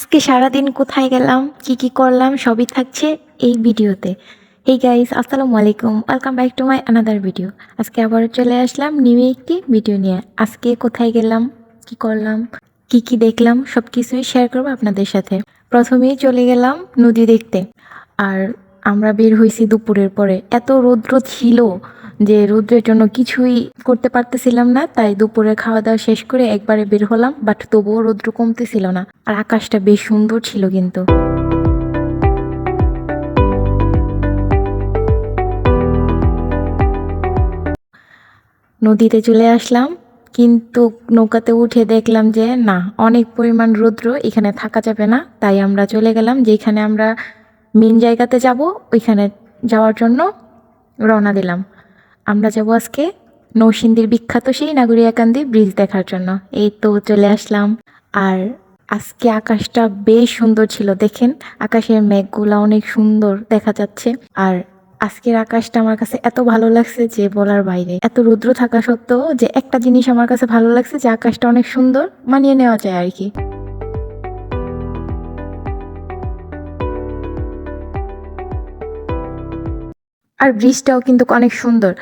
আজকে সারাদিন কোথায় গেলাম, কি কি করলাম, সবই থাকছে এই ভিডিওতে। এই গাইস আসসালামু আলাইকুম। Welcome back to my another video আজকে আবার চলে আসলাম নিউ একটি ভিডিও নিয়ে। আজকে কোথায় গেলাম, কি করলাম, কি কি দেখলাম সব কিছুই শেয়ার করব আপনাদের সাথে। প্রথমেই চলে গেলাম নদী দেখতে। আর আমরা বের হয়েছি দুপুরের পরে। এত রৌদ্র ছিল যে রৌদ্রের জন্য কিছুই করতে পারতেছিলাম না, তাই দুপুরে খাওয়া দাওয়া শেষ করে একবারে বের হলাম, বাট তবুও রৌদ্র কমতেছিল না, আর আকাশটা বেশ সুন্দর ছিল কিন্তু। নদীতে চলে আসলাম, কিন্তু নৌকাতে উঠে দেখলাম যে, না, অনেক পরিমাণ রৌদ্র এখানে থাকা যাবে না, তাই আমরা চলে গেলাম, যেখানে আমরা মেন জায়গাতে যাব, ওইখানে যাওয়ার জন্য রওনা দিলাম। আমরা যাব আজকে নৌসিন্দির বিখ্যাত সেই নাগরিয়াকান্দি ব্রিজ দেখার জন্য। এই তো চলে আসলাম। আর আজকে আকাশটা বেশ সুন্দর ছিল, দেখেন। আকাশের মেঘগুলা অনেক সুন্দর দেখা যাচ্ছে। আর আজকের আকাশটা আমার কাছে এত ভালো লাগছে যে বলার বাইরে। এত রুদ্র থাকা সত্ত্বেও যে একটা জিনিস আমার কাছে ভালো লাগছে যে আকাশটা অনেক সুন্দর মানিয়ে নেওয়া যায় আর কি। আর ব্রিজটাও কিন্তু অনেক সুন্দর।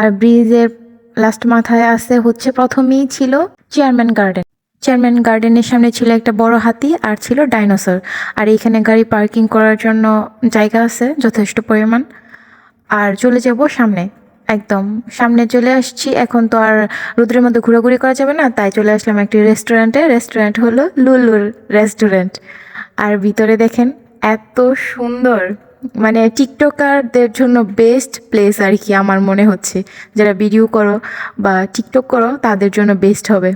আর ব্রিজের লাস্ট মাথায় আছে হচ্ছে প্রথমেই ছিল চেয়ারম্যান গার্ডেন চেয়ারম্যান গার্ডেনের সামনে ছিল একটা বড় হাতি আর ছিল ডাইনোসর আর এখানে গাড়ি পার্কিং করার জন্য জায়গা আছে, যথেষ্ট পরিমাণ। আর চলে যাব সামনে। একদম সামনে চলে আসছি। এখন তো আর রোদ্রের মধ্যে ঘোরাঘুরি করা যাবে না, তাই চলে আসলাম একটি রেস্টুরেন্টে রেস্টুরেন্ট হলো লুলুর রেস্টুরেন্ট আর ভিতরে দেখেন, এত সুন্দর। মানে টিকটকারদের জন্য বেস্ট প্লেস আর কি আমার মনে হচ্ছে। যারা ভিডিও করো বা টিকটক করো, তাদের জন্য বেস্ট হবে।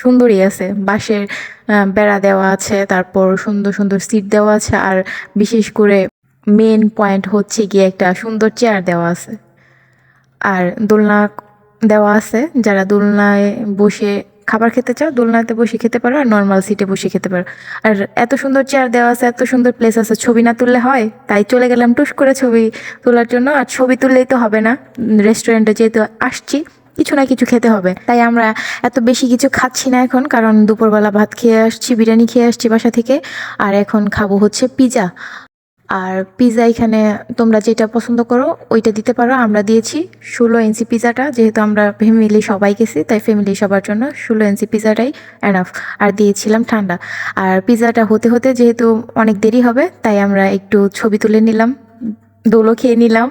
সুন্দরই আছে, বাঁশের বেড়া দেওয়া আছে, তারপর সুন্দর সুন্দর সিট দেওয়া আছে, আর বিশেষ করে মেন পয়েন্ট হচ্ছে গিয়ে একটা সুন্দর চেয়ার দেওয়া আছে। আর দোলনা দেওয়া আছে, যারা দোলনায় বসে খাবার খেতে চাও, দোলনাতে বসে খেতে পারো আর নর্মাল সিটে বসে খেতে পারো। আর এত সুন্দর চেয়ার দেওয়া আছে, এত সুন্দর প্লেস আছে, ছবি না তুললে হয়? তাই চলে গেলাম টুস করে ছবি তোলার জন্য। আর ছবি তুললেই তো হবে না রেস্টুরেন্টে যেহেতু আসছি, কিছু না কিছু খেতে হবে। তাই আমরা এত বেশি কিছু খাচ্ছি না এখন, কারণ দুপুরবেলা ভাত খেয়ে আসছি, বিরিয়ানি খেয়ে আসছি বাসা থেকে। আর এখন খাব হচ্ছে পিজা আর পিজা এখানে তোমরা যেটা পছন্দ করো, ওইটা দিতে পারো। আমরা দিয়েছি ষোলো ইঞ্চি পিজাটা যেহেতু আমরা ফ্যামিলি সবাই গেছি, তাই ফ্যামিলি সবার জন্য ষোলো ইঞ্চি পিজাটাই এনাফ আর দিয়েছিলাম ঠান্ডা। আর পিজাটা হতে হতে যেহেতু অনেক দেরি হবে, তাই আমরা একটু ছবি তুলে নিলাম, দোলও খেয়ে নিলাম।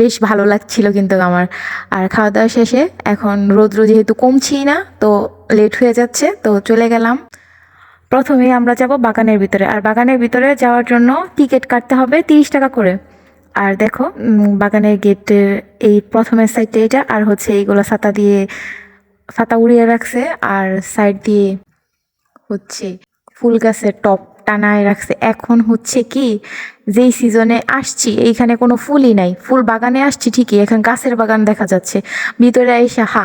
বেশ ভালো লাগছিল কিন্তু আমার। আর খাওয়া দাওয়া শেষে এখন রৌদ্র যেহেতু কমছেই না, তো লেট হয়ে যাচ্ছে, তো চলে গেলাম। প্রথমে আমরা যাব বাগানের ভিতরে। আর বাগানের ভিতরে যাওয়ার জন্য টিকিট কাটতে হবে তিরিশ টাকা করে। আর দেখো বাগানের গেটের এই প্রথমের সাইডটা এটা, আর হচ্ছে এইগুলো ছাতা দিয়ে, ছাতা উড়িয়ে রাখছে, আর সাইড দিয়ে হচ্ছে ফুল গাছের টপ টানায় রাখছে। এখন হচ্ছে কি, যেই সিজনে আসছি, এইখানে কোনো ফুলই নাই। ফুল বাগানে আসছি ঠিকই, এখন গাছের বাগান দেখা যাচ্ছে। ভিতরে এসে, হা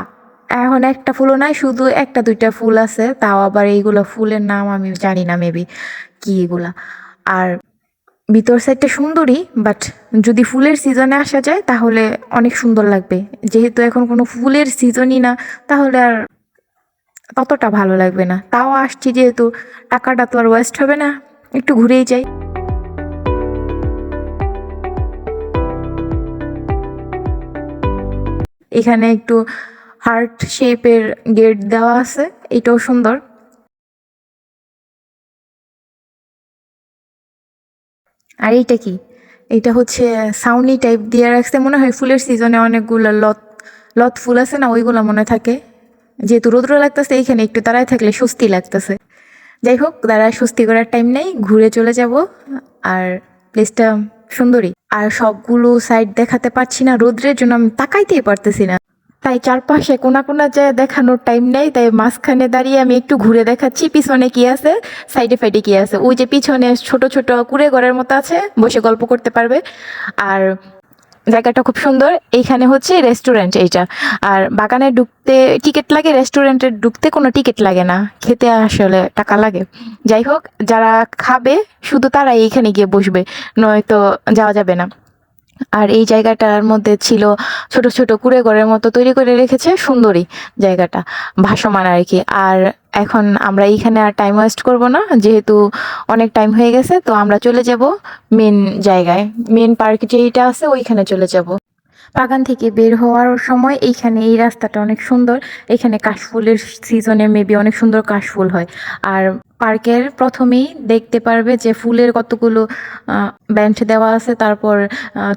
এখন একটা ফুলও নাই, শুধু একটা, দুইটা ফুল আছে। তাও আবার এইগুলো ফুলের নাম আমি জানি না মেবি কি এগুলা। আর ভিতর সাইডটা সুন্দরই বাট যদি ফুলের সিজনে আসা যায়, তাহলে অনেক সুন্দর লাগবে। যেহেতু এখন কোনো ফুলের সিজনই না, তাহলে আর ততটা ভালো লাগবে না। তাও আসছি যেহেতু, টাকাটা তো আর ওয়েস্ট হবে না। একটু ঘুরেই যাই। এখানে একটু হার্ট শেপের গেট দেওয়া আছে, এটাও সুন্দর। আর এইটা কি? এটা হচ্ছে সাউনি টাইপ দিয়ে রাখছে, মনে হয় ফুলের সিজনে অনেকগুলো লত লত ফুল আছে না, ওইগুলো মনে থাকে। যেহেতু রৌদ্র লাগতেছে, এইখানে একটু দাঁড়ায় থাকলে স্বস্তি লাগতেছে। যাই হোক, দাঁড়ায় স্বস্তি করার টাইম নেই, ঘুরে চলে যাব। আর প্লেসটা সুন্দরী আর সবগুলো সাইড দেখাতে পারছি না, রৌদ্রের জন্য আমি তাকাইতেই পারতেছি না। তাই চারপাশে কোনা কোনা যায় দেখানোর টাইম নেই, তাই মাঝখানে দাঁড়িয়ে আমি একটু ঘুরে দেখাচ্ছি, পিছনে কি আছে সাইডে ফাইডে কি আছে। ওই যে পিছনে ছোট ছোট কুড়ে ঘরের মতো আছে, বসে গল্প করতে পারবে। আর জায়গাটা খুব সুন্দর, এইখানে হচ্ছে রেস্টুরেন্ট এইটা। আর বাগানে ঢুকতে টিকিট লাগে রেস্টুরেন্টে ঢুকতে কোনো টিকিট লাগে না, খেতে আসলে টাকা লাগে। যাই হোক, যারা খাবে, শুধু তারাই এইখানে গিয়ে বসবে, নয়তো যাওয়া যাবে না। আর এই জায়গাটার মধ্যে ছিল ছোট ছোট কুড়ে ঘরের মতো তৈরি করে রেখেছে সুন্দরী জায়গাটা, ভাসমান আর কি। আর এখন আমরা এইখানে আর টাইম ওয়েস্ট করব না, যেহেতু অনেক টাইম হয়ে গেছে, তো আমরা চলে যাব মেন জায়গায়। মেন পার্ক যেইটা আছে, ওইখানে চলে যাব। বাগান থেকে বের হওয়ার সময় এইখানে এই রাস্তাটা অনেক সুন্দর। এখানে কাশফুলের সিজনে মেবি অনেক সুন্দর কাশফুল হয়। আর পার্কের প্রথমেই দেখতে পারবে যে ফুলের কতগুলো বেঞ্চ দেওয়া আছে, তারপর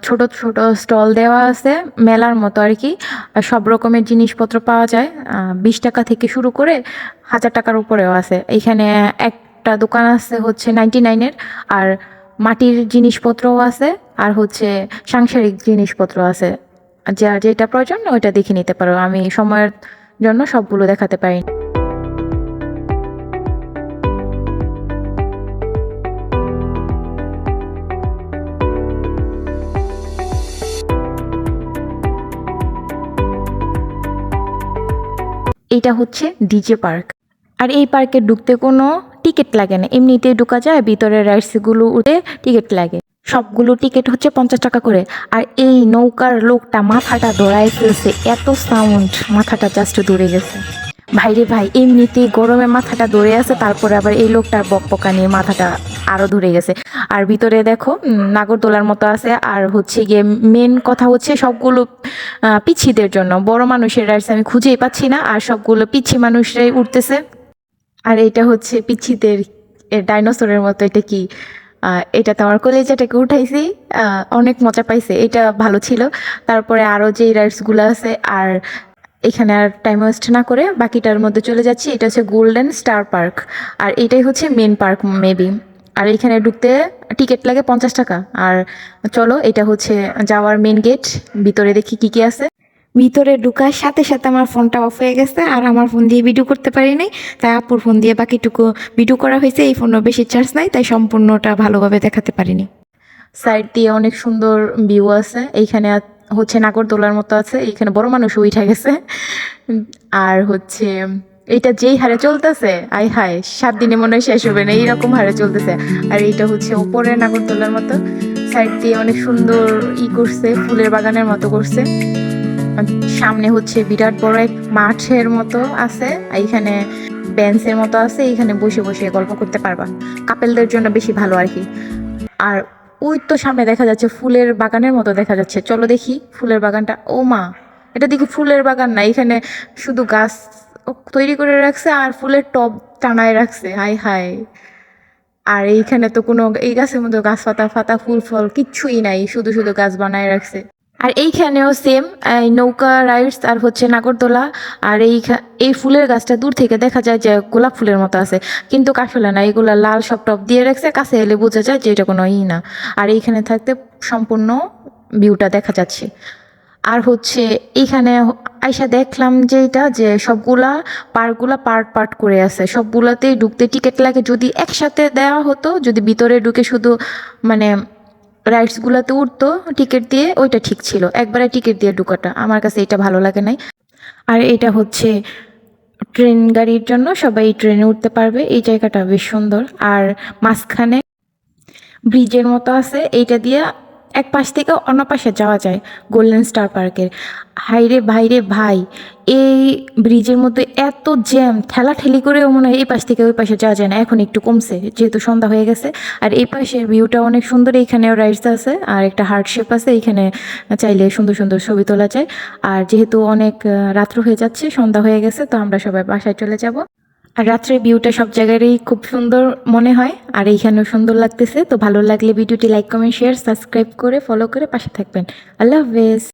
ছোট ছোট স্টল দেওয়া আছে, মেলার মতো আর কি। সব রকমের জিনিসপত্র পাওয়া যায়। বিশ টাকা থেকে শুরু করে হাজার টাকার উপরেও আছে। এইখানে একটা দোকান আছে হচ্ছে নাইনটি নাইনের আর মাটির জিনিসপত্রও আছে, আর হচ্ছে সাংসারিক জিনিসপত্র আছে। যা যেটা প্রয়োজন, ওইটা দেখে নিতে পারো। আমি সময়ের জন্য সবগুলো দেখাতে পারি। এটা হচ্ছে ডিজে পার্ক। আর এই পার্কে ঢুকতে কোনো টিকিট লাগে না। এমনিতেই ঢুকা যায় ভিতরে রাইডসগুলো উঠে টিকিট লাগে। সবগুলো টিকিট হচ্ছে পঞ্চাশ টাকা করে। আর এই নৌকার লোকটা মাথাটা ধরায় ফেলছে এত সাউন্ড মাথাটা জাস্ট দূরে গেছে। ভাইরে ভাই এমনিতেই গরমে মাথাটা ধরে আছে তারপরে আবার এই লোকটার বকবকা নিয়ে মাথাটা আরও ধরে গেছে। আর ভিতরে দেখো নাগরদোলার মতো আছে আর হচ্ছে গিয়ে মেন কথা হচ্ছে সবগুলো আহ, পিচ্ছিদের জন্য। বড় মানুষের রাইডস আমি খুঁজেই পাচ্ছি না আর সবগুলো পিচ্ছি মানুষরাই উঠতেছে। আর এটা হচ্ছে পিচ্ছিদের ডাইনোসরের মতো এটা কি? আহ, এটাতে আমার কলেজাটাকে উঠাইছি। অনেক মজা পাইছে এটা ভালো ছিল। তারপরে আরও যে রাইডসগুলো আছে আর এখানে আর টাইম ওয়েস্ট না করে বাকিটার মধ্যে চলে যাচ্ছি এটা হচ্ছে গোল্ডেন স্টার পার্ক আর এটাই হচ্ছে মেন পার্ক মেবি আর এখানে ঢুকতে টিকিট লাগে পঞ্চাশ টাকা। আর চলো এটা হচ্ছে যাওয়ার মেন গেট ভিতরে দেখি কি কি আছে। ভিতরে ঢুকার সাথে সাথে আমার ফোনটা অফ হয়ে গেছে আর আমার ফোন দিয়ে ভিডিও করতে পারি নাই। তাই আপুর ফোন দিয়ে বাকিটুকু ভিডিও করা হয়েছে, এই ফোনও বেশি চার্জ নাই, তাই সম্পূর্ণটা ভালোভাবে দেখাতে পারিনি। সাইড দিয়ে অনেক সুন্দর ভিউ আছে, এইখানে হচ্ছে নাগরদোলার মতো আছে, এইখানে বড় মানুষ উঠে গেছে। আর হচ্ছে, এইটা যেই হারে চলতেছে, আই হায়, সাত দিনে মনে হয় শেষ হবে না, এইরকম হারে চলতেছে। আর এইটা হচ্ছে ওপরে নাগরদোলার মতো সাইড দিয়ে অনেক সুন্দর ই করছে, ফুলের বাগানের মতো করছে। সামনে হচ্ছে বিরাট বড় এক মাঠের মতো আছে, এইখানে বেঞ্চের মতো আছে, এইখানে বসে বসে গল্প করতে পারবা। কাপেলদের জন্য বেশি ভালো আর কি। আর ওই তো সামনে দেখা যাচ্ছে ফুলের বাগানের মতো দেখা যাচ্ছে। চলো দেখি ফুলের বাগানটা। ও মা, এটা দেখি ফুলের বাগান না, এখানে শুধু গাছ তৈরি করে রাখছে আর ফুলের টব টানায় রাখছে। হাই হাই আর এইখানে তো কোনো, এই গাছের মধ্যে গাছ পাতা ফাতা, ফুল, ফল, কিচ্ছুই নাই, শুধু শুধু গাছ বানায় রাখছে। আর এইখানেও সেম নৌকা রাইডস আর হচ্ছে নাগরদোলা আর এই এই ফুলের গাছটা দূর থেকে দেখা যায় যে গোলাপ ফুলের মতো আছে। কিন্তু আসলে না, এগুলা লাল সব টপ দিয়ে রাখছে, কাছে এলে বোঝা যায় যে এটা কোনো ই না। আর এইখানে থাকতে সম্পূর্ণ ভিউটা দেখা যাচ্ছে। আর হচ্ছে এইখানে আইসা দেখলাম যে এটা, যে সবগুলা পার্কগুলা পার্ট পার্ট করে আছে। সবগুলাতেই ঢুকতে টিকিট লাগে। যদি একসাথে দেওয়া হতো, যদি ভিতরে ঢুকে শুধু মানে রাইডসগুলোতে উঠতো, টিকিট দিয়ে ওইটা ঠিক ছিল। একবারে টিকিট দিয়ে ঢুকাটা, আমার কাছে এটা ভালো লাগে নাই। আর এটা হচ্ছে ট্রেন গাড়ির জন্য সবাই ট্রেনে উঠতে পারবে, এই জায়গাটা বেশ সুন্দর। আর মাঝখানে ব্রিজের মতো আছে, এইটা দিয়ে এক পাশ থেকে অন্য পাশে যাওয়া যায় গোল্ডেন স্টার পার্কের হাইরে ভাইরে ভাই, এই ব্রিজের মধ্যে এত জ্যাম ঠেলা ঠেলি করেও মনে হয় এই পাশ থেকে ওই পাশে যাওয়া যায় না। এখন একটু কমছে, যেহেতু সন্ধ্যা হয়ে গেছে। আর এই পাশের ভিউটা অনেক সুন্দর, এইখানেও রাইডস আছে। আর একটা হার্ট শেপ আছে, এইখানে চাইলে সুন্দর সুন্দর ছবি তোলা যায়। আর যেহেতু অনেক রাত্র হয়ে যাচ্ছে, সন্ধ্যা হয়ে গেছে, তো আমরা সবাই বাসায় চলে যাব। আর রাত্রের ভিউটা সব জায়গারই খুব সুন্দর মনে হয়, আর এইখানেও সুন্দর লাগতেছে। তো ভালো লাগলে ভিডিওটি লাইক কমেন্ট শেয়ার সাবস্ক্রাইব করে ফলো করে পাশে থাকবেন। আল্লাহ হাফেজ।